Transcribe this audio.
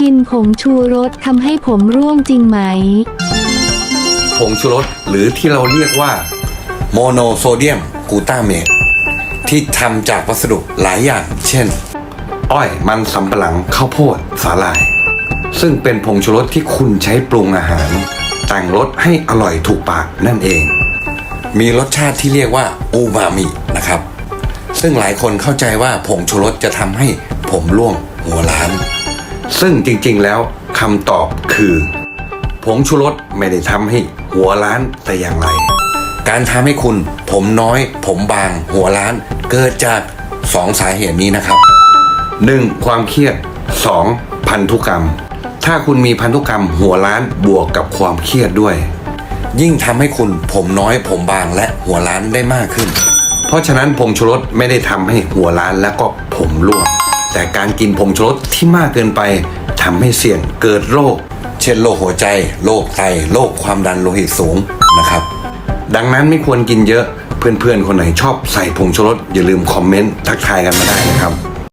กินผงชูรสทำให้ผมร่วงจริงไหม ผงชูรสหรือที่เราเรียกว่า โมโนโซเดียมกูตาเมตที่ทำจากวัสดุหลายอย่าง เช่น อ้อยมันสำปะหลังข้าวโพดสาหร่าย ซึ่งเป็นผงชูรสที่คุณใช้ปรุงอาหาร แต่งรสให้อร่อยถูกปากนั่นเอง มีรสชาติที่เรียกว่าอูมามินะครับ ซึ่งหลายคนเข้าใจว่าผงชูรสจะทำให้ผมร่วงหัวล้าน ซึ่งจริงๆแล้วคำตอบคือผงชูรสไม่ได้ทำให้หัวล้านแต่อย่างไร การทำให้คุณผมน้อย ผมบาง หัวล้าน เกิดจากสองสาเหตุนี้นะครับ 1. ความเครียด 2. พันธุกรรม ถ้าคุณมีพันธุกรรมหัวล้านบวกกับความเครียดด้วย ยิ่งทำให้คุณผมน้อย ผมบางและหัวล้านได้มากขึ้น เพราะฉะนั้นผงชูรสไม่ได้ทำให้หัวล้านและก็ผมร่วง แต่การกินผงชูรสที่มากเกินไปทำให้เสี่ยงเกิดโรค เช่นโรคหัวใจ โรคไต โรคความดันโลหิตสูงนะครับ ดังนั้นไม่ควรกินเยอะ เพื่อนๆ คนไหนชอบใส่ผงชูรสอย่าลืมคอมเมนต์ทักทายกันมาได้นะครับ